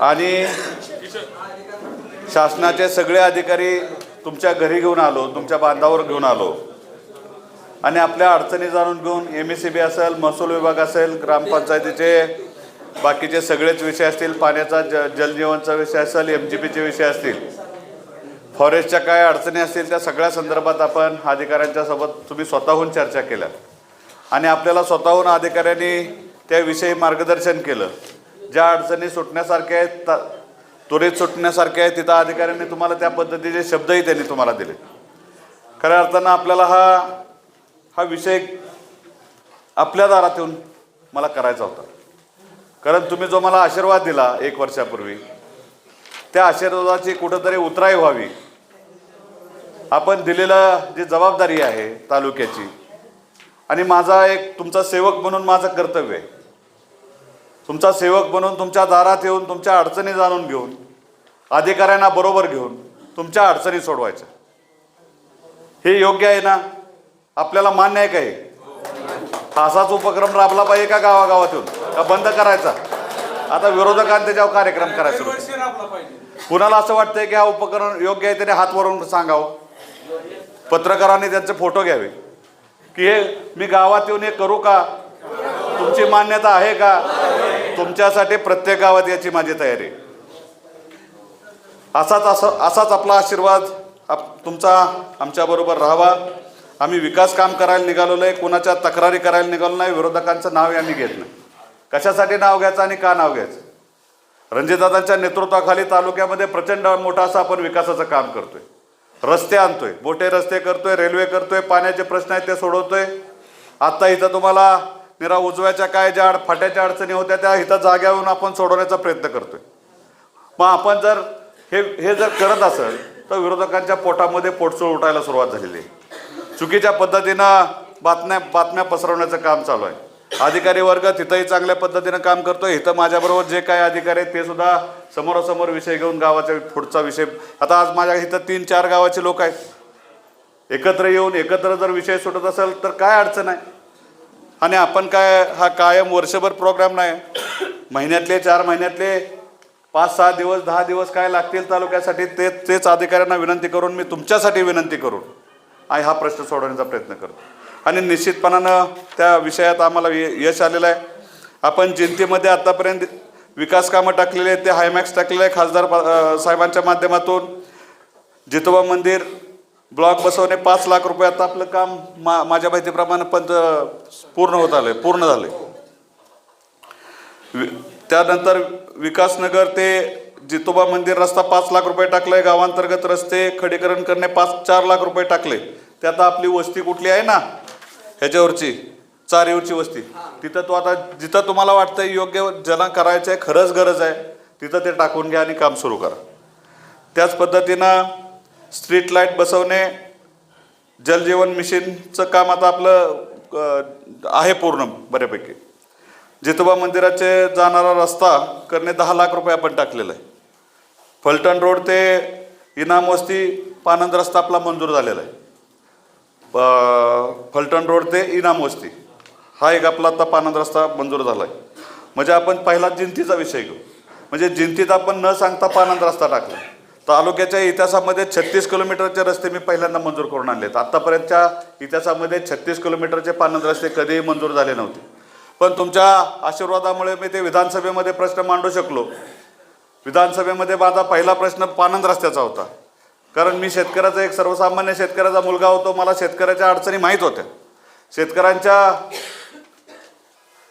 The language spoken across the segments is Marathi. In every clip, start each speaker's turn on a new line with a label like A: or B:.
A: आणि शासनाचे सगळे अधिकारी तुमच्या घरी घेऊन आलो तुमच्या बांधावर घेऊन आलो. आणि आपल्या अडचणी जाणून घेऊन एम एस सी बी असेल महसूल विभाग असेल ग्रामपंचायतीचे बाकीचे सगळेच विषय असतील पाण्याचा ज जलजीवनचा विषय असेल एम जी पीचे विषय असतील. फॉरेस्टच्या काय अडचणी असतील त्या सगळ्या संदर्भात आपण अधिकाऱ्यांच्या सोबत तुम्ही स्वतःहून चर्चा केल्या. आणि आपल्याला स्वतःहून अधिकाऱ्यांनी त्याविषयी मार्गदर्शन केलं. ज्या अडचणी सुटण्यासारख्या आहेत त्वरित सुटण्यासारख्या आहेत तिथं अधिकाऱ्यांनी तुम्हाला त्या पद्धतीचे शब्दही त्यांनी तुम्हाला दिले. खऱ्या अर्थानं आपल्याला हा हा विषय आपल्या दारात येऊन मला करायचा होता. कारण तुम्ही जो मला आशीर्वाद दिला एक वर्षापूर्वी त्या आशीर्वादाची कुठंतरी उतराई व्हावी. आपण दिलेलं जी जबाबदारी आहे तालुक्याची आणि माझा एक तुमचा सेवक म्हणून माझं कर्तव्य आहे. तुमचा सेवक बनून तुमच्या दारात येऊन तुमच्या अडचणी जाणून घेऊन अधिकाऱ्यांना बरोबर घेऊन तुमच्या अडचणी सोडवायच्या. हे योग्य आहे ना? आपल्याला मान्य आहे का हे? असाच उपक्रम राबला पाहिजे का गावागावात येऊन का बंद करायचा? आता विरोधकांनी त्याच्यावर कार्यक्रम करायचा कुणाला असं वाटतंय की हा उपकरण योग्य आहे त्याने हात वरून सांगावं? पत्रकारांनी त्यांचे फोटो घ्यावे. की हे मी गावात येऊन हे करू का? तुमची मान्यता आहे का? तुमच्यासाठी प्रत्येक गावात याची माझी तयारी. असाच असं असाच आपला आशीर्वाद आप तुमचा आमच्याबरोबर राहावा. आम्ही विकास काम करायला निघालेलो आहे कोणाच्या तक्रारी करायला निघालो नाही विरोधकांचं नाव आम्ही घेत नाही. कशासाठी नाव घ्यायचं आणि का नाव घ्यायचं? रणजितदादांच्या नेतृत्वाखाली तालुक्यामध्ये प्रचंड मोठा असं आपण विकासाचं काम करतोय. रस्ते आणतोय मोठे रस्ते करतोय रेल्वे करतोय पाण्याचे प्रश्न आहेत ते सोडवतोय. आत्ता इथं तुम्हाला निरा उजव्याच्या काय ज्या फाट्याच्या अडचणी होत्या त्या इथं जाग्यावरून आपण सोडवण्याचा प्रयत्न करतोय. मग आपण जर हे हे जर करत असेल तर विरोधकांच्या पोटामध्ये पोटसूळ उठायला सुरुवात झालेली आहे. चुकीच्या पद्धतीनं बातम्या बातम्या पसरवण्याचं काम चालू आहे. अधिकारी वर्ग तिथंही चांगल्या पद्धतीनं काम करतोय. इथं माझ्याबरोबर जे काही अधिकारी आहेत ते सुद्धा समोरासमोर विषय घेऊन गावाचा पुढचा विषय. आता आज माझ्या इथं तीन चार गावाचे लोक आहेत. एकत्र येऊन एकत्र जर विषय सुटत असेल तर काय अडचण आहे? आणि आपण काय हा कायम वर्षभर प्रोग्राम नाही. महिन्यातले चार महिन्यातले पाच सहा दिवस दहा दिवस काय लागतील तालुक्यासाठी ते तेच अधिकाऱ्यांना विनंती करून मी तुमच्यासाठी विनंती करून आणि हा प्रश्न सोडवण्याचा प्रयत्न करतो. आणि निश्चितपणानं त्या विषयात आम्हाला य- यश आलेलं आहे. आपण जिंतीमध्ये आत्तापर्यंत विकास कामं टाकलेले आहेत ते हायमॅक्स टाकलेले आहे खासदार साहेबांच्या माध्यमातून. जितोबा मंदिर ब्लॉक बसवणे पाच लाख रुपये आता आपलं काम मा माझ्या माहितीप्रमाणे पण पूर्ण होत आलंय पूर्ण झालं आहे त्यानंतर विकासनगर ते जितोबा मंदिर रस्ता पाच लाख रुपये टाकलाय गावांतर्गत रस्ते खडीकरण करणे पाच चार लाख रुपये टाकले. ते आता आपली वस्ती कुठली आहे ना ह्याच्यावरची चारीवरची वस्ती. तिथं तो आता जिथं तुम्हाला वाटतं योग्य ज्यांना करायचं आहे खरंच गरज आहे तिथं ते टाकून घ्या आणि काम सुरू करा. त्याच पद्धतीनं स्ट्रीट लाइट बसवणे जलजीवन मिशनचं काम आता आपलं आहे पूर्ण बऱ्यापैकी. जितोबा मंदिराचे जाणारा रस्ता करणे दहा लाख रुपये आपण टाकलेला आहे. फलटण रोड ते इनाम वस्ती पानंद रस्ता आपला मंजूर झालेला आहे. फलटण रोड ते इनाम वस्ती हा एक आपला आता पानंद रस्ता मंजूर झाला आहे म्हणजे आपण पहिला जिंतीचा विषय घेऊ. म्हणजे जिंतीत आपण न सांगता पानंद रस्ता टाकला. तालुक्याच्या इतिहासामध्ये छत्तीस किलोमीटरचे रस्ते मी पहिल्यांदा मंजूर करून आणले आहेत आत्तापर्यंतच्या इतिहासामध्ये छत्तीस किलोमीटरचे पानंद रस्ते कधीही मंजूर झाले नव्हते. पण तुमच्या आशीर्वादामुळे मी ते विधानसभेमध्ये प्रश्न मांडू शकलो. विधानसभेमध्ये माझा पहिला प्रश्न पानंद रस्त्याचा होता. कारण मी शेतकऱ्याचा एक सर्वसामान्य शेतकऱ्याचा मुलगा होतो. मला शेतकऱ्याच्या अडचणी माहीत होत्या. शेतकऱ्यांच्या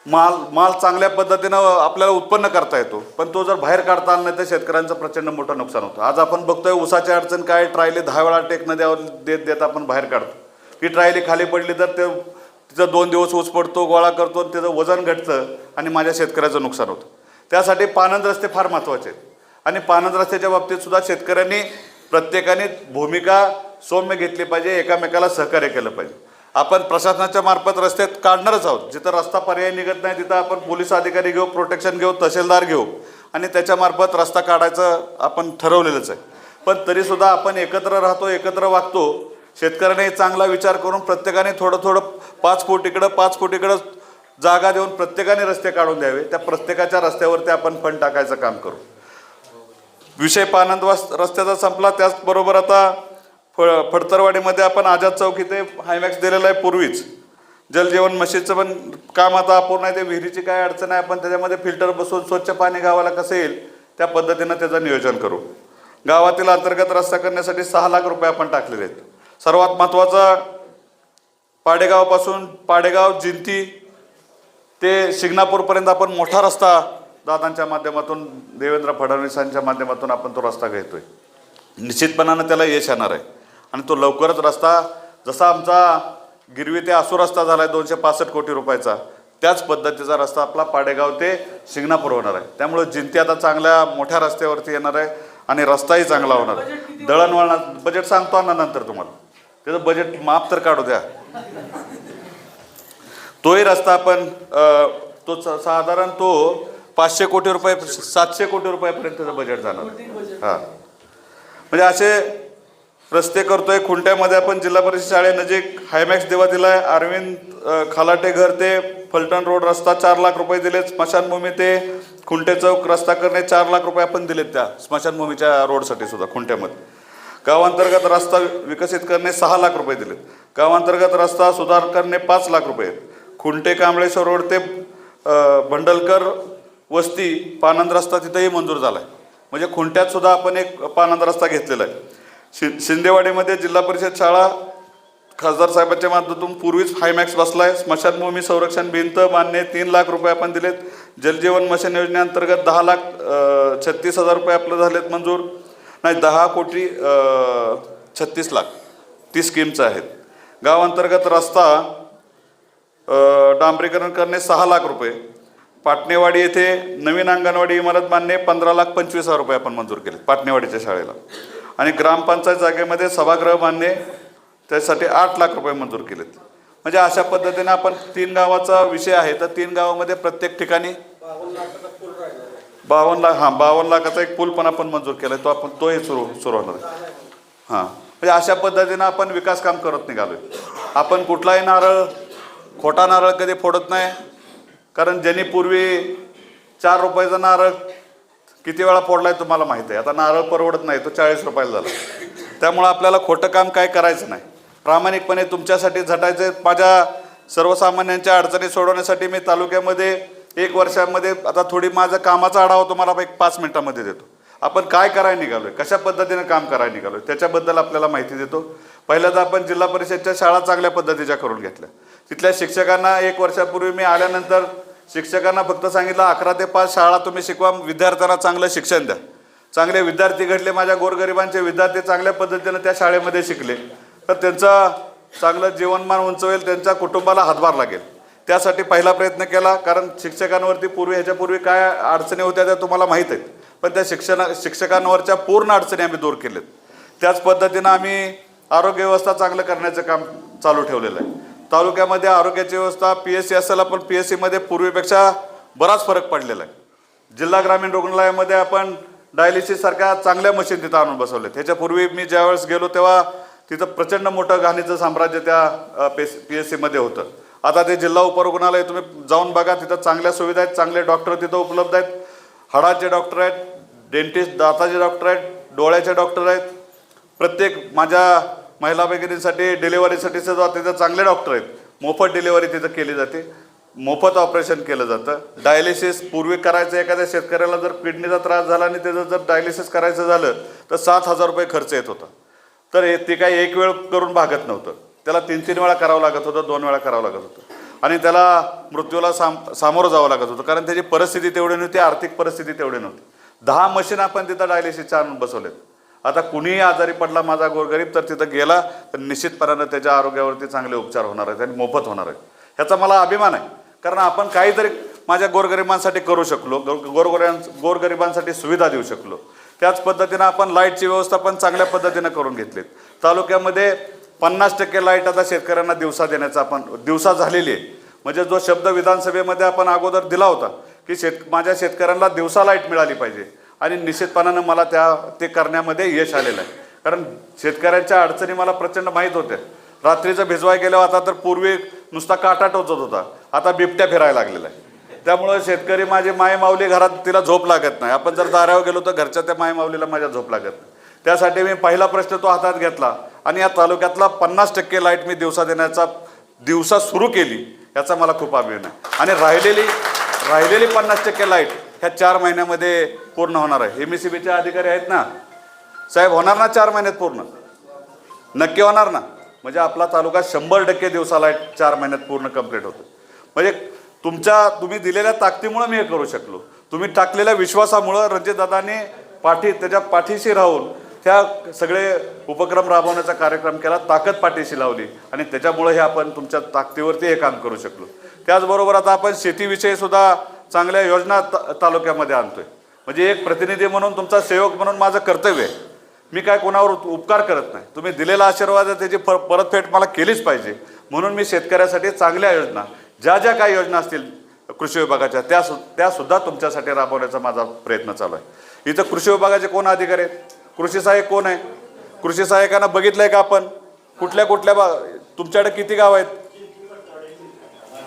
A: माल माल चांगल्या पद्धतीनं आपल्याला उत्पन्न करता येतो. पण तो जर बाहेर काढता आला नाही तर शेतकऱ्यांचं प्रचंड मोठं नुकसान होतं. आज आपण बघतोय ऊसाची अडचण काय ट्रायली दहा वेळा टेकनं द्यावर देत देत आपण बाहेर काढतो. ती ट्रायली खाली पडली तर ते तिचं दोन दिवस ऊस पडतो गोळा करतो आणि त्याचं वजन घटतं आणि माझ्या शेतकऱ्याचं नुकसान होतं. त्यासाठी पानंद रस्ते फार महत्त्वाचे आहेत. आणि पानंद रस्त्याच्या बाबतीत सुद्धा शेतकऱ्यांनी प्रत्येकाने भूमिका सौम्य घेतली पाहिजे एकामेकाला सहकार्य केलं पाहिजे. आपण प्रशासनाच्या मार्फत रस्त्यात काढणारच आहोत. जिथं रस्ता पर्याय निघत नाही तिथं आपण पोलीस अधिकारी घेऊ प्रोटेक्शन घेऊ तहसीलदार घेऊ. आणि त्याच्यामार्फत रस्ता काढायचं आपण ठरवलेलंच आहे. पण तरीसुद्धा आपण एकत्र राहतो एकत्र वागतो. शेतकऱ्याने चांगला विचार करून प्रत्येकाने थोडं थोडं पाच फूट इकडं पाच फूट इकडं जागा देऊन प्रत्येकाने रस्ते काढून द्यावे. त्या प्रत्येकाच्या रस्त्यावरती आपण फंड टाकायचं काम करू. विषय पानंद रस्त्याचा संपला. त्याचबरोबर आता फळ फडतरवाडीमध्ये आपण आझाद चौक इथे हायमॅक्स दिलेला आहे पूर्वीच. जलजीवन मशीदचं पण काम आता अपूर्ण आहे. ते विहिरीची काय अडचण आहे आपण त्याच्यामध्ये फिल्टर बसवून स्वच्छ पाणी गावाला कसं येईल त्या पद्धतीनं त्याचं नियोजन करू. गावातील अंतर्गत रस्ता करण्यासाठी सहा लाख रुपये आपण टाकलेले आहेत. सर्वात महत्त्वाचा पाडेगावपासून पाडेगाव जिंती ते शिंगणापूरपर्यंत आपण मोठा रस्ता दादांच्या माध्यमातून देवेंद्र फडणवीसांच्या माध्यमातून आपण तो रस्ता घेतोय. निश्चितपणानं त्याला यश येणार आहे. आणि तो लवकरच रस्ता जसा आमचा गिरवी ते आसू रस्ता झाला आहे दोनशे पासष्ट कोटी रुपयाचा त्याच पद्धतीचा रस्ता आपला पाडेगाव ते शिंगणापूर होणार आहे. त्यामुळे जिंती आता चांगल्या मोठ्या रस्त्यावरती येणार आहे आणि रस्ताही चांगला होणार आहे. दळणवळणा बजेट सांगतो ना नंतर तुम्हाला. त्याचं बजेट माफ तर काढू द्या. तोही रस्ता आपण तो साधारण तो पाचशे कोटी रुपये सातशे कोटी रुपयापर्यंतचं बजेट जाणार. हां. म्हणजे असे रस्ते करतोय खुंट्यामध्ये आपण जिल्हा परिषद शाळेनजीक हायमॅक्स देवा दिलाय अरविंद खालाटे घर ते फलटण रोड रस्ता चार लाख रुपये दिले. स्मशानभूमी ते खुंटे चौक रस्ता करणे चार लाख रुपये आपण दिलेत त्या स्मशानभूमीच्या रोडसाठी सुद्धा खुंट्यामध्ये. गावांतर्गत रस्ता विकसित करणे सहा लाख रुपये दिलेत. गावांतर्गत रस्ता सुधार करणे पाच लाख रुपये आहेत. खुंटे कांबळेश्वर रोड ते भंडलकर वस्ती पानंद रस्ता तिथंही मंजूर झाला आहे म्हणजे खुंट्यात सुद्धा आपण एक पानंद रस्ता घेतलेला आहे. शि शिंदेवाडीमध्ये जिल्हा परिषद शाळा खासदार साहेबांच्या माध्यमातून पूर्वीच हायमॅक्स आहे स्मशानभूमी संरक्षण भिंत मान्य तीन लाख रुपये आपण दिलेत. जलजीवन मिशन योजनेअंतर्गत दहा लाख छत्तीस हजार रुपये आपलं झालेत मंजूर. नाही दहा कोटी छत्तीस लाख. ती स्कीमचं आहेत. गावांतर्गत रस्ता डांबरीकरण करणे सहा लाख रुपये. पाटणेवाडी येथे नवीन अंगणवाडी इमारत बांधणे पंधरा लाख पंचवीस हजार रुपये आपण मंजूर केले पाटणेवाडीच्या शाळेला. आणि ग्रामपंचायत जागेमध्ये सभागृह बांधणे त्यासाठी आठ लाख रुपये मंजूर केलेत. म्हणजे अशा पद्धतीने आपण तीन गावाचा विषय आहे तर तीन गावामध्ये प्रत्येक ठिकाणी बावन्न लाख हां बावन्न लाखाचा एक पूल पण आपण मंजूर केला तो आपण तोही सुरू सुरू होणार आहे. हां म्हणजे अशा पद्धतीनं आपण विकास काम करत निघालोय. आपण कुठलाही नारळ खोटा नारळ कधी फोडत नाही कारण ज्यांनी पूर्वी चार रुपयाचा नारळ किती वेळा फोडलाय तुम्हाला माहिती आहे. आता नारळ परवडत नाही तो चाळीस रुपयाला झाला. त्यामुळं आपल्याला खोटं काम काय करायचं नाही. प्रामाणिकपणे तुमच्यासाठी झटायचे माझ्या सर्वसामान्यांच्या अडचणी सोडवण्यासाठी मी तालुक्यामध्ये एक वर्षामध्ये आता थोडी माझा कामाचा आढावा तुम्हाला एक पाच मिनिटामध्ये देतो. आपण काय करायला निघालोय? कशा पद्धतीनं काम करायला निघालोय? त्याच्याबद्दल आपल्याला माहिती देतो. पहिल्यांदा आपण जिल्हा परिषदच्या शाळा चांगल्या पद्धतीच्या करून घेतल्या. तिथल्या शिक्षकांना एक वर्षापूर्वी मी आल्यानंतर शिक्षकांना फक्त सांगितलं अकरा ते पाच शाळा तुम्ही शिकवा विद्यार्थ्यांना चांगलं शिक्षण द्या. चांगले विद्यार्थी घडले माझ्या गोरगरिबांचे विद्यार्थी चांगल्या पद्धतीनं त्या शाळेमध्ये शिकले. तर त्यांचं चांगलं जीवनमान उंचवेल त्यांच्या कुटुंबाला हातभार लागेल. त्यासाठी पहिला प्रयत्न केला कारण शिक्षकांवरती पूर्वी ह्याच्यापूर्वी काय अडचणी होत्या त्या तुम्हाला माहीत आहेत. पण त्या शिक्षण शिक्षकांवरच्या पूर्ण अडचणी आम्ही दूर केलेत. त्याच पद्धतीनं आम्ही आरोग्य व्यवस्था चांगलं करण्याचं काम चालू ठेवलेलं आहे. तालुक्यामध्ये आरोग्याची व्यवस्था पी एस सी असेल आपण पी एस सीमध्ये पूर्वीपेक्षा बराच फरक पडलेला आहे. जिल्हा ग्रामीण रुग्णालयामध्ये आपण डायलिसिससारख्या चांगल्या मशीन तिथं आणून बसवले त्याच्यापूर्वी मी ज्यावेळेस गेलो तेव्हा तिथं प्रचंड मोठं घाणीचं साम्राज्य त्या पी एस सीमध्ये होतं. आता ते जिल्हा उपरुग्णालय तुम्ही जाऊन बघा तिथं चांगल्या सुविधा आहेत चांगले डॉक्टर तिथं उपलब्ध आहेत. हाडाचे डॉक्टर आहेत डेंटिस्ट दाताचे डॉक्टर आहेत डोळ्याचे डॉक्टर आहेत. प्रत्येक माझ्या महिला भगिनींसाठी डिलिव्हरीसाठी सुद्धा तिथं चांगले डॉक्टर आहेत. मोफत डिलिव्हरी तिथं केली जाते. मोफत ऑपरेशन केलं जातं. डायलिसिस पूर्वी करायचं एखाद्या शेतकऱ्याला जर किडनीचा त्रास झाला आणि त्याचं जर डायलिसिस करायचं झालं तर सात हजार रुपये खर्च येत होता. तर हे ते काही एक वेळ करून भागत नव्हतं. त्याला तीन तीन वेळा करावं लागत होतं दोन वेळा करावं लागत होतं. आणि त्याला मृत्यूला साम सामोरं जावं लागत होतं कारण त्याची परिस्थिती तेवढी नव्हती आर्थिक परिस्थिती तेवढी नव्हती. दहा मशीन आपण तिथं डायलिसिसच्या आणून बसवलेत. आता कुणीही आजारी पडला माझा गोरगरीब तर तिथं गेला तर निश्चितपणानं त्याच्या आरोग्यावरती चांगले उपचार होणार आहेत आणि मोफत होणार आहेत. ह्याचा मला अभिमान आहे. कारण आपण काहीतरी माझ्या गोरगरिबांसाठी करू शकलो गोरगोऱ्यां गोरगरिबांसाठी सुविधा देऊ शकलो. त्याच पद्धतीनं आपण लाईटची व्यवस्था पण चांगल्या पद्धतीनं करून घेतलीत. तालुक्यामध्ये पन्नास टक्के लाइट आता शेतकऱ्यांना दिवसा देण्याचा आपण दिवसा झालेली आहे. म्हणजे जो शब्द विधानसभेमध्ये आपण अगोदर दिला होता की शेत माझ्या शेतकऱ्यांना दिवसा लाइट मिळाली पाहिजे. आणि निश्चितपणानं मला त्या ते करण्यामध्ये यश आलेलं आहे. कारण शेतकऱ्यांच्या अडचणी मला प्रचंड माहीत होत्या. रात्रीचं भिजवाय गेल्यावर आता तर पूर्वी नुसता काटा टोचत होता. आता बिबट्या फिरायला लागलेला आहे. त्यामुळं शेतकरी माझे मायमावली घरात तिला झोप लागत नाही. आपण जर दारावर गेलो तर घरच्या त्या मायमावलीला माझ्या झोप लागत नाही. त्यासाठी मी पहिला प्रश्न तो हातात घेतला आणि या तालुक्यातला पन्नास टक्के लाइट मी दिवसा देण्याचा दिवसा सुरू केली याचा मला खूप अभिमान आहे. आणि राहिलेली राहिलेली पन्नास टक्के लाइट ह्या चार महिन्यामध्ये पूर्ण होणार आहे. एम सी बीचे अधिकारी आहेत ना? साहेब होणार ना चार महिन्यात पूर्ण? नक्की होणार ना? म्हणजे आपला तालुका शंभर टक्के दिवसाला चार महिन्यात पूर्ण कंप्लीट होतो. म्हणजे तुमच्या तुम्ही दिलेल्या ताकदीमुळं मी हे करू शकलो. तुम्ही टाकलेल्या विश्वासामुळं रणजितदादांनी पाठी त्याच्या पाठीशी राहून त्या सगळे उपक्रम राबवण्याचा कार्यक्रम केला ताकद पाठीशी लावली आणि त्याच्यामुळे हे आपण तुमच्या ताकदीवरती हे काम करू शकलो. त्याचबरोबर आता आपण शेतीविषयी सुद्धा चांगल्या योजना ता- तालुक्यामध्ये आणतोय. म्हणजे एक प्रतिनिधी म्हणून तुमचा सेवक म्हणून माझं कर्तव्य आहे. मी काय कोणावर उपकार करत नाही. तुम्ही दिलेला आशीर्वाद आहे त्याची पर परतफेड मला केलीच पाहिजे. म्हणून मी शेतकऱ्यासाठी चांगल्या योजना ज्या ज्या काही योजना असतील कृषी विभागाच्या त्या सु त्यासुद्धा तुमच्यासाठी राबवण्याचा माझा प्रयत्न चालू आहे. इथं कृषी विभागाचे कोण अधिकारी आहेत? कृषी सहाय्यक कोण आहे? कृषी सहाय्यकांना बघितलंय का आपण? कुठल्या कुठल्या बा तुमच्याकडे किती गाव आहेत?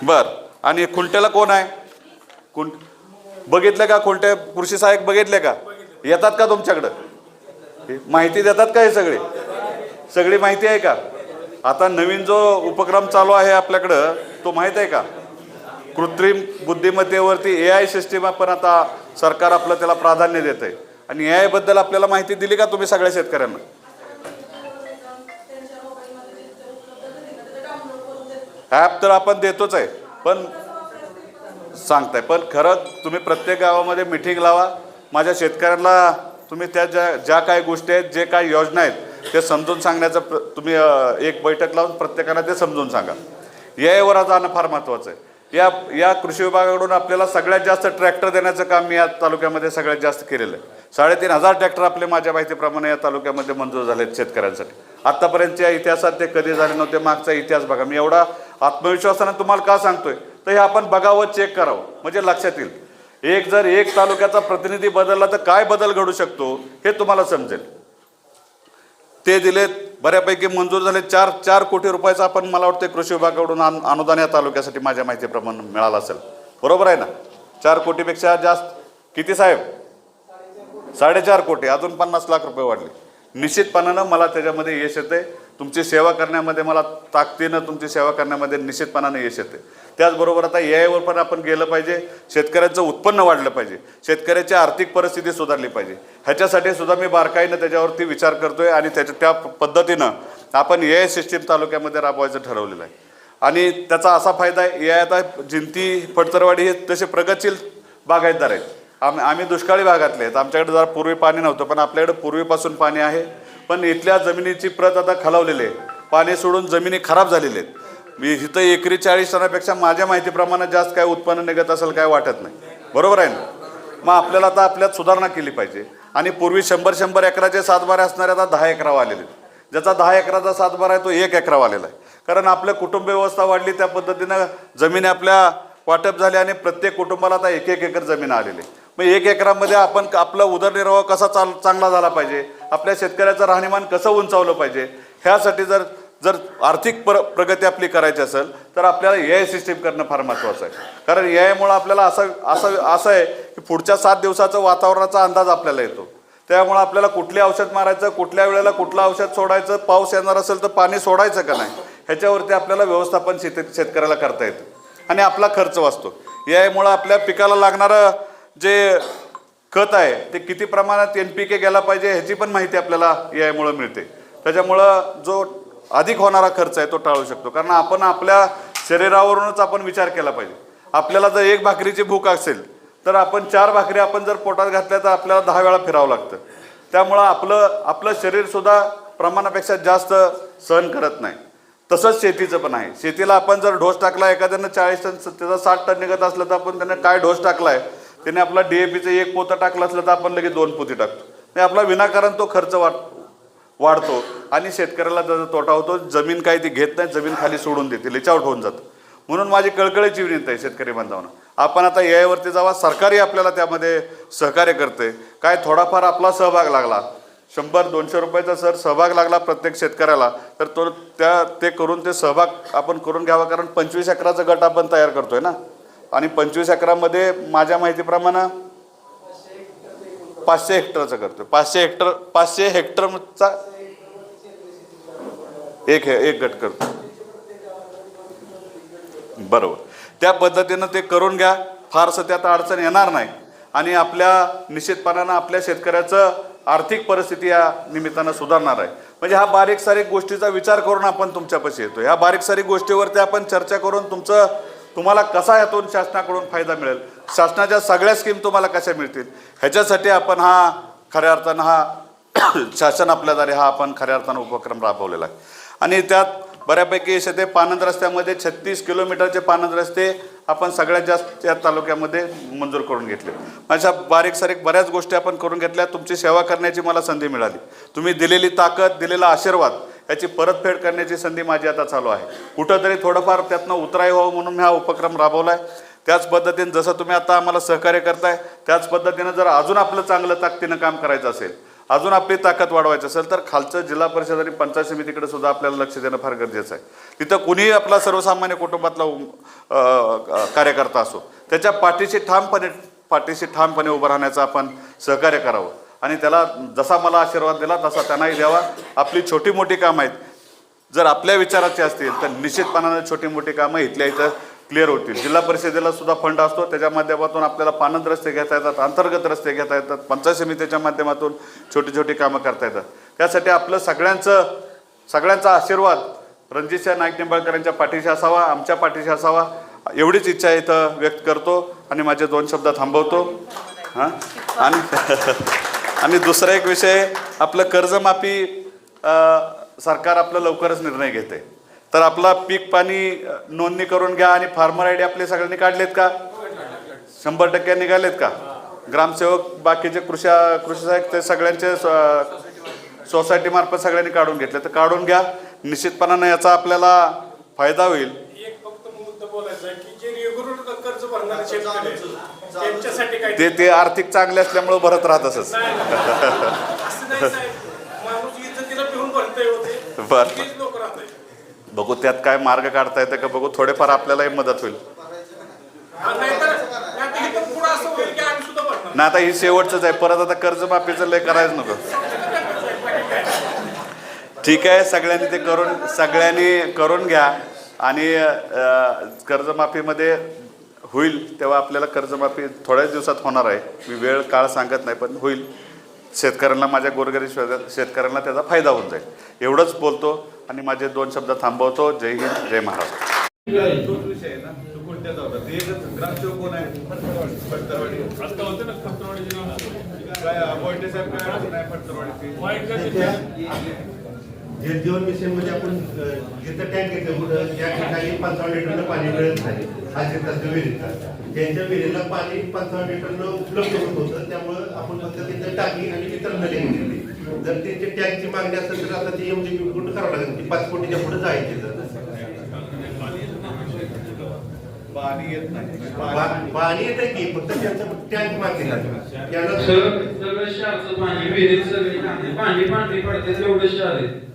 A: बरं. आणि खुलट्याला कोण आहे? कोण बघितलं का? कोणत्या कृषी सहाय्यक बघितले का? येतात का तुमच्याकडं? माहिती देतात का हे सगळे? सगळी माहिती आहे का? आता नवीन जो उपक्रम चालू आहे आपल्याकडं तो माहीत आहे का? कृत्रिम बुद्धिमत्तेवरती ए आय सिस्टीम आपण आता सरकार आपलं त्याला प्राधान्य देत आहे आणि ए आयबद्दल आपल्याला माहिती दिली का तुम्ही सगळ्या शेतकऱ्यांना? ॲप तर आपण देतोच आहे पण सांगताय. पण खरं तुम्ही प्रत्येक गावामध्ये मिटिंग लावा. माझ्या शेतकऱ्यांना तुम्ही त्या ज्या ज्या काही गोष्टी आहेत जे काही योजना आहेत ते समजून सांगण्याचं प्र तुम्ही एक बैठक लावून प्रत्येकाला ते समजून सांगा. यावर जाणं फार महत्त्वाचं आहे. या या कृषी विभागाकडून आपल्याला सगळ्यात जास्त ट्रॅक्टर देण्याचं काम मी या तालुक्यामध्ये सगळ्यात जास्त केलेलं आहे. साडेतीन हजार ट्रॅक्टर आपले माझ्या माहितीप्रमाणे या तालुक्यामध्ये मंजूर झाले आहेत शेतकऱ्यांसाठी. आत्तापर्यंतच्या इतिहासात ते कधी झाले नव्हते मागचा इतिहास बघा. मी एवढा आत्मविश्वासानं तुम्हाला का सांगतोय? तर हे आपण बघावं चेक करावं. म्हणजे लक्षात येईल. एक जर एक तालुक्याचा प्रतिनिधी बदलला तर काय बदल घडू शकतो हे तुम्हाला समजेल. ते दिलेत बऱ्यापैकी मंजूर झाले. चार चार कोटी रुपयाचं आपण मला वाटतं कृषी विभागाकडून अनुदान या तालुक्यासाठी माझ्या माहितीप्रमाणे मिळालं असेल. बरोबर आहे ना? चार कोटीपेक्षा जास्त. किती साहेब? साडेचार कोटी. अजून पन्नास लाख रुपये वाढले. निश्चितपणानं मला त्याच्यामध्ये यश येते तुमची सेवा करण्यामध्ये मला ताकदीनं तुमची सेवा करण्यामध्ये निश्चितपणाने यश येते. त्याचबरोबर आता ए आयवर पण आपण गेलं पाहिजे शेतकऱ्यांचं उत्पन्न वाढलं पाहिजे शेतकऱ्याची आर्थिक परिस्थिती सुधारली पाहिजे. ह्याच्यासाठी सुद्धा मी बारकाईनं त्याच्यावरती विचार करतोय आणि त्याच्या त्या पद्धतीनं आपण ए आय सिस्टीम तालुक्यामध्ये राबवायचं ठरवलेलं आहे. आणि त्याचा असा फायदा आहे ए आय आता जिंती फडतरवाडी हे तसे प्रगतशील बागायतदार आहेत. आम आम्ही दुष्काळी भागातले आहेत. आमच्याकडे जरा पूर्वी पाणी नव्हतं पण आपल्याकडे पूर्वीपासून पाणी आहे. पण इथल्या जमिनीची प्रत आता खालावलेली आहे. पाणी सोडून जमिनी खराब झालेल्या आहेत. मी इथं एकरी चाळीस टनापेक्षा माझ्या माहितीप्रमाणे जास्त काय उत्पन्न निघत असेल काय वाटत नाही. बरोबर आहे ना? मग आपल्याला आता आपल्यात सुधारणा केली पाहिजे. आणि पूर्वी शंभर शंभर एकराचे सातबारे असणारे आता दहा एकरावर आलेले आहेत. ज्याचा दहा एकराचा सातबारा आहे तो एक एकरावर आलेला आहे. कारण आपल्या कुटुंब व्यवस्था वाढली त्या पद्धतीनं जमिनी आपल्या वाटप झाल्या आणि प्रत्येक कुटुंबाला आता एक एक एकर जमीन आलेली मग एक एकरामध्ये आपण आपला उदरनिर्वाह कसा चाल चांगला झाला पाहिजे? आपल्या शेतकऱ्याचं राहणीमान कसं उंचावलं पाहिजे? ह्यासाठी जर जर आर्थिक प्र प्रगती आपली करायची असेल तर आपल्याला ए आय सिस्टीम करणं फार महत्त्वाचं आहे. कारण ए आयमुळं आपल्याला असं असं असं आहे की पुढच्या सात दिवसाचं वातावरणाचा अंदाज आपल्याला येतो. त्यामुळं आपल्याला कुठले औषध मारायचं कुठल्या वेळेला कुठलं औषध सोडायचं पाऊस येणार असेल तर पाणी सोडायचं का नाही? ह्याच्यावरती आपल्याला व्यवस्थापन शेत शेतकऱ्याला करता येतं. आणि आपला खर्च वाचतो. ए आयमुळं आपल्या पिकाला लागणारं जे खत आहे ते किती प्रमाणात एन पी के गेला पाहिजे ह्याची पण माहिती आपल्याला यामुळं मिळते. त्याच्यामुळं जो अधिक होणारा खर्च आहे तो टाळू शकतो. कारण आपण आपल्या शरीरावरूनच आपण विचार केला पाहिजे. आपल्याला जर एक भाकरीची भूक असेल तर आपण चार भाकरी आपण जर पोटात घातल्या तर आपल्याला दहा वेळा फिरावं लागतं. त्यामुळं आपलं आपलं शरीरसुद्धा प्रमाणापेक्षा जास्त सहन करत नाही. तसंच शेतीचं पण आहे. शेतीला आपण जर ढोस टाकला एखाद्यानं चाळीस टन त्याचा साठ टन निघत असलं तर आपण त्यांना काय ढोस आहे त्याने आपला डीएपीचं एक पोतं टाकलं असलं तर आपण लगेच दोन पोती टाकतो. म्हणजे आपला विनाकारण तो खर्च वाढ वाढतो. आणि शेतकऱ्याला त्याचा तोटा होतो जमीन काही ती घेत नाही जमीन खाली सोडून देते लिचावट होऊन जातं. म्हणून माझी कळकळीची विनंती आहे शेतकरी बांधवांना. आपण आता यावरती जावा सरकारही आपल्याला त्यामध्ये सहकार्य करते. काय थोडाफार आपला सहभाग लागला. शंभर दोनशे रुपयाचा सर सहभाग लागला प्रत्येक शेतकऱ्याला. तर तो त्या ते करून ते सहभाग आपण करून घ्यावा कारण पंचवीस अकराचा गट आपण तयार करतोय ना. आणि पंचवीस एकरामध्ये माझ्या माहितीप्रमाणे पाचशे हेक्टरचं करतो पाचशे हेक्टर पाचशे हेक्टरचा एक हे एक गट करतो बरोबर. त्या पद्धतीनं ते करून घ्या. फारसं त्यात अडचण येणार नाही. आणि आपल्या निश्चितपणानं आपल्या शेतकऱ्याचं आर्थिक परिस्थिती या निमित्तानं सुधारणार आहे. म्हणजे हा बारीक सारीक गोष्टीचा विचार करून आपण तुमच्यापाशी येतो ह्या बारीक सारीक गोष्टीवरती आपण चर्चा करून तुमचं तुम्हाला कसा यातून शासनाकडून फायदा मिळेल? शासनाच्या सगळ्या स्कीम तुम्हाला कशा मिळतील? ह्याच्यासाठी आपण हा खऱ्या अर्थानं हा शासन आपल्याद्वारे हा आपण खऱ्या अर्थानं उपक्रम राबवलेला आहे. आणि त्यात बऱ्यापैकी ते पानंद रस्त्यामध्ये छत्तीस किलोमीटरचे पानंद रस्ते आपण सगळ्यात जास्त या तालुक्यामध्ये मंजूर करून घेतले. अशा बारीक सारीक बऱ्याच गोष्टी आपण करून घेतल्या. तुमची सेवा करण्याची मला संधी मिळाली. तुम्ही दिलेली ताकद दिलेला आशीर्वाद याची परतफेड करण्याची संधी माझी आता चालू आहे. कुठंतरी थोडंफार त्यातनं उतराई व्हावं म्हणून मी हा उपक्रम राबवला आहे त्याच पद्धतीने जसं तुम्ही आता आम्हाला सहकार्य करताय त्याच पद्धतीनं जर अजून आपलं चांगलं ताकदीनं काम करायचं असेल अजून आपली ताकद वाढवायची असेल तर खालचं जिल्हा परिषद आणि पंचायत समितीकडे सुद्धा आपल्याला लक्ष देणं फार गरजेचं आहे. तिथं कुणीही आपला सर्वसामान्य कुटुंबातला कार्यकर्ता असो त्याच्या पाठीशी ठामपणे पाठीशी ठामपणे उभं राहण्याचं आपण सहकार्य करावं. आणि त्याला जसा मला आशीर्वाद दिला तसा त्यांनाही द्यावा. आपली छोटी मोठी कामं आहेत. जर आपल्या विचाराची असतील तर निश्चितपणानं छोटी मोठी कामं इथल्या इथं क्लिअर होतील. जिल्हा परिषदेला सुद्धा फंड असतो. त्याच्या माध्यमातून आपल्याला पानंद रस्ते घेता येतात अंतर्गत रस्ते घेता येतात पंचायत समितीच्या माध्यमातून छोटी छोटी कामं करता येतात. त्यासाठी आपलं सगळ्यांचं सगळ्यांचा आशीर्वाद रणजितसिंह नाईक निंबाळकरांच्या पाठीशी असावा आमच्या पाठीशी असावा एवढीच इच्छा इथं व्यक्त करतो आणि माझे दोन शब्द थांबवतो. हां? आणि आणि दुसरा एक विषय आपलं कर्जमाफी सरकार आपलं लवकरच निर्णय घेते. तर आपला पीक पाणी नोंदणी करून घ्या आणि फार्मर आय डी आपले सगळ्यांनी काढलेत का? शंभर टक्के निघालेत का? ग्रामसेवक बाकीचे कृषी कृषी सहाय्यक ते सगळ्यांचे सोसायटीमार्फत सगळ्यांनी काढून घेतले. तर काढून घ्या. निश्चितपणानं याचा आपल्याला फायदा होईल. ते ते आर्थिक चांगले असल्यामुळे भरत राहत असंच
B: नाही, नाही. असं नाही साहेब. माणूस इज्जतीला पिऊन भरतय होते
A: बरं. बघू त्यात काय मार्ग काढता येतं का बघू. थोडेफार आपल्यालाही मदत होईल. ना आता ही शेवटचंच आहे. परत आता कर्जमाफीचं लय करायचं नको. ठीक आहे सगळ्यांनी ते करून सगळ्यांनी करून घ्या. आणि कर्जमाफीमध्ये होईल तेव्हा आपल्याला कर्जमाफी थोड्याच दिवसात होणार आहे. मी वेळ काळ सांगत नाही पण होईल. शेतकऱ्यांना माझ्या गोरगरीब शेत- शेतकऱ्यांना त्याचा फायदा होऊन जाईल. एवढंच बोलतो. आणि माझे दोन शब्द थांबवतो. जय हिंद जय महाराष्ट्र.
C: तोच विषय आहे ना तो कोणत्याचा होता. ते एकच ग्रामसेवक कोण आहे फडतरवाडी.
B: आता होते ना खतरवाडी
C: काय मोहिते साहेब काय अडचण आहे फडतरवाडीची
B: वाईट
D: जल जीवन मिशनमध्ये आपण जिथं टँक घेतलं कुठं त्या ठिकाणी पंचावन्न लिटरनं पाणी मिळत नाही. हा शेताचं विहिरीचा त्यांच्या विहिरीला पाणी पंचावन्न लिटरनं उपलब्ध होत होतं. त्यामुळं आपण फक्त तिथं टाकी आणि वितरण केली जर त्यांची टँकची मागणी असेल तर आता ती एमजी पूर्ण करावं लागेल? ती पाच कोटीच्या पुढे जायची जर.
C: पाणी येत नाही. पाणी-
D: येतं की फक्त त्यांचं टँक मागणी लागेल. त्याला
E: सगळं सगळं शहराचं पाणी विहिरीत सगळी पाणी पाणी पांढरी पडते शहर आहे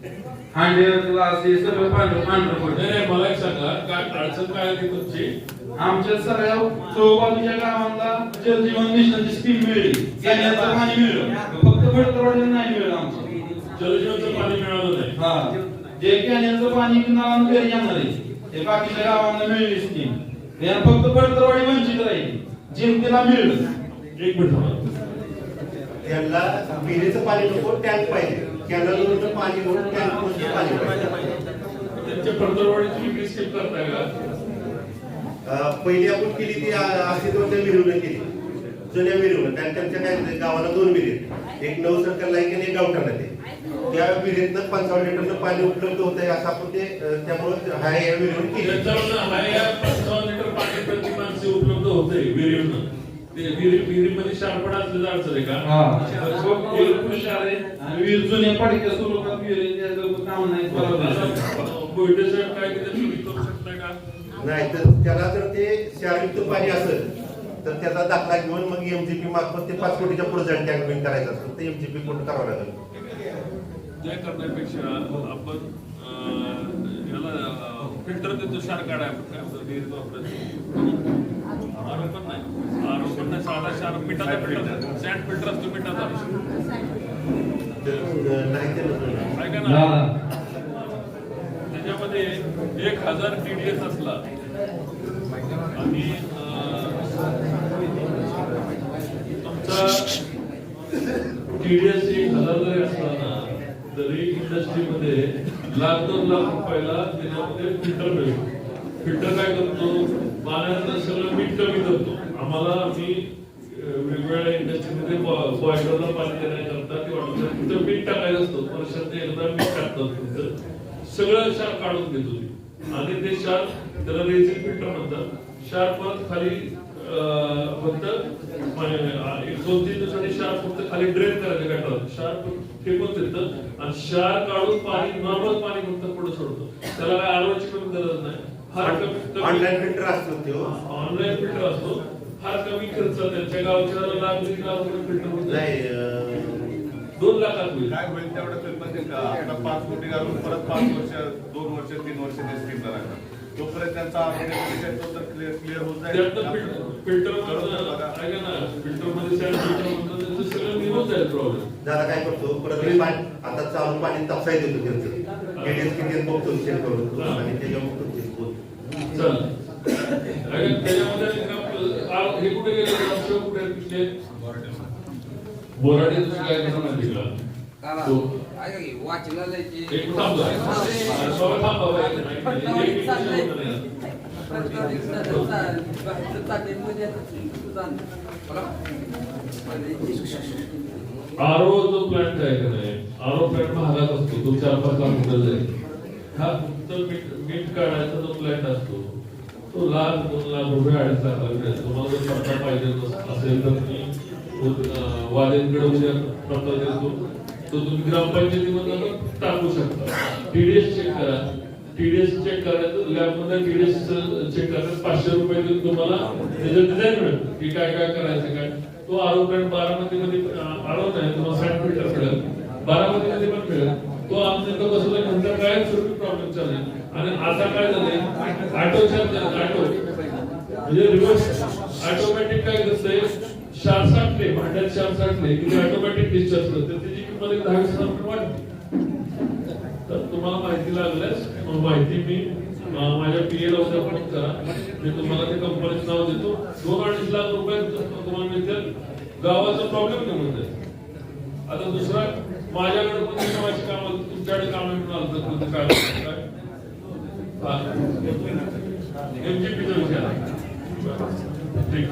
E: हांडे ग्लास हे सगळं पांढरं पांढरं
F: नाही
E: पडतं
F: मला एक सांगा काय अडचण काय आली तुमची?
E: आमच्या सगळ्या चौबाजूच्या गावांना जलजीवन मिशनची स्कीम मिळलं. फडतरवाडीला नाही मिळलं आमचं.
F: जलजीवनचं पाणी मिळालं नाही.
E: हा. जे कॅनेलचं पाणी नळानं घरी येणार आहे. ते बाकीच्या गावांना मिळली स्कीम. त्यानं फक्त फडतरवाडी वंचित राहील जिंकतीला मिळलं.
F: एक मिनिट.
D: त्यांना विहिरीचं पाणी नको टँक पाहिजे. कॅनलवरनं पाणी घेऊन टँकमध्ये पाणी पाहिजे.
F: त्यांच्या फडतरवाडीची विक्री स्कीम करताय का?
D: पहिली आपण केली ती अस्तित्वाच्या विहिरीनं केली. जुन्या विहिरीनं कारण त्यांच्या काय गावाला दोन विहिरी. एक नऊ सर्कलला एक आणि एक गावठाणला ते त्या विहिरीतनं पंचावन्न लिटरनं पाणी उपलब्ध होत आहे असं आपण ते त्यामुळं हा या विहिरीनं केली.
F: पंचावन्न लिटर पाणी प्रति माणसे उपलब्ध होते विहिरीवरनं. विहिरीमध्ये असलेलं अडचण आहे का?
E: हा. आहे. जुन्या स्वरूपात आहे, त्याचं काम नाही
F: साहेब काय केलं शकता का?
D: नाही तर त्याला जर ते क्षारयुक्त पाणी असेल तर त्याचा दाखला घेऊन मग एमजीपी मार्फत ते पाच कोटीच्या पुढे जाईल टँक बिन करायचं असेल तर एमजीपी कोट करावं लागेल?
F: त्या करण्यापेक्षा आपण याला फिल्टर देतो काय म्हणतो विहिरीत वापरायचं आरोपण नाही. आरोपण नाही साधा शार मिठाचा फिल्टर सँड फिल्टर असतो मिठाचा. ऐका ना. त्याच्यामध्ये एक हजार टीडीएस असला. आणि अं, तुमचा टीडीएस एक असताना जरी तरी इंडस्ट्रीमध्ये लाख दोन लाख रुपयाला त्याच्यामध्ये फिल्टर मिळतो फिल्टर काय करतो? पाण्याचं सगळं मीठ कमी करतो. आम्हाला आम्ही वेगवेगळ्या इंडस्ट्रीमध्ये बॉयलरला पाणी देण्याकरता ते वाटतं तिथं मीठ टाकायचं असतं. वर्षात एकदा मीठ टाकतात तिथं सगळं शार्क काढून घेतो आणि ते शार्क त्याला रेझिन फिल्टर म्हणतात. शार्क परत खाली अं, फक्त दोन तीन दिवसांनी क्षार फक्त खाली ड्रेन करायचं गटारात क्षार फेकून देतं आणि क्षार काढून पाणी नॉर्मल पाणी फक्त पुढे सोडतो. त्याला काय आरोची पण गरज नाही. फार कमी
D: ऑनलाईन फिल्टर असतो तो.
F: ऑनलाईन फिल्टर असतो. फार कमी खर्च त्यांच्या गावच्या लाख दीड लाख रुपये फिल्टर होतं.
D: नाही
F: दोन लाखात होईल.
C: काय होईल तेवढं कल्पना पाच कोटी घालून परत पाच वर्ष दोन वर्ष तीन वर्ष ते स्कीमला लागणार तोपर्यंत त्यांचा तो क्लिअर क्लिअर होत जाईल.
F: फिल्टर
D: दादा काय करतो? परत आता चालू पाणी तपसाय देतो त्यांचं. एडीएस किती बघतो चेक करतो आणि त्याच्यावर
F: ऐका, त्याच्यामध्ये हे कुठे गेले? कुठे तिथले? बोराडे काय करणार का? आरो जो प्लांट आहे का नाही? आरो प्लांट महागात असतो. तो चार पाच लाख रुपये जाईल. हा फक्त मीठ मीठ काढायचा जो प्लांट असतो तो लाख दोन लाख रुपये अडीच लाख रुपये तुम्हाला जर पत्ता पाहिजे असेल तर मी अं, उद्या पत्ता देतो. तो तुम्ही ग्रामपंचायतीमधून टाकू शकता. टीडीएस चेक करा. टीडीएस चेक करायचं लॅबमध्ये टीडीएस चेक करायचं पाचशे रुपये देऊन तुम्हाला त्याचं डिझाईन मिळेल. की काय काय करायचं काय? तो आरोग्य बारामती मध्ये आरो नाही तुम्हाला साठ मीटर मिळेल. बारामती मध्ये पण मिळेल. तो आमच्या इथं नंतर काय स्वरूपी प्रॉब्लेम चालले आणि आता काय झालंय? ऑटो चार्ज ऑटो म्हणजे रिव्हर्स ऑटोमॅटिक काय करतंय चार साठले भांड्यात चार साठले की ऑटोमॅटिक डिस्चार्ज करते त्याची किंमत एक दहा वीस हजार रुपये वाढते तर तुम्हाला माहिती लागल्यास मग माहिती मी माझ्या पी एला उद्या फोन करा. मी तुम्हाला ते कंपनीचं नाव देतो. दोन अडीच लाख रुपये तुम्हाला मिळतील. गावाचा प्रॉब्लेम निघून जाईल आता दुसरा माझ्याकडे कोणती कामाची काम तुमच्याकडे काम म्हणून आलं तर तुमचं काय? काय एमजीपीचा विचार. ठीक.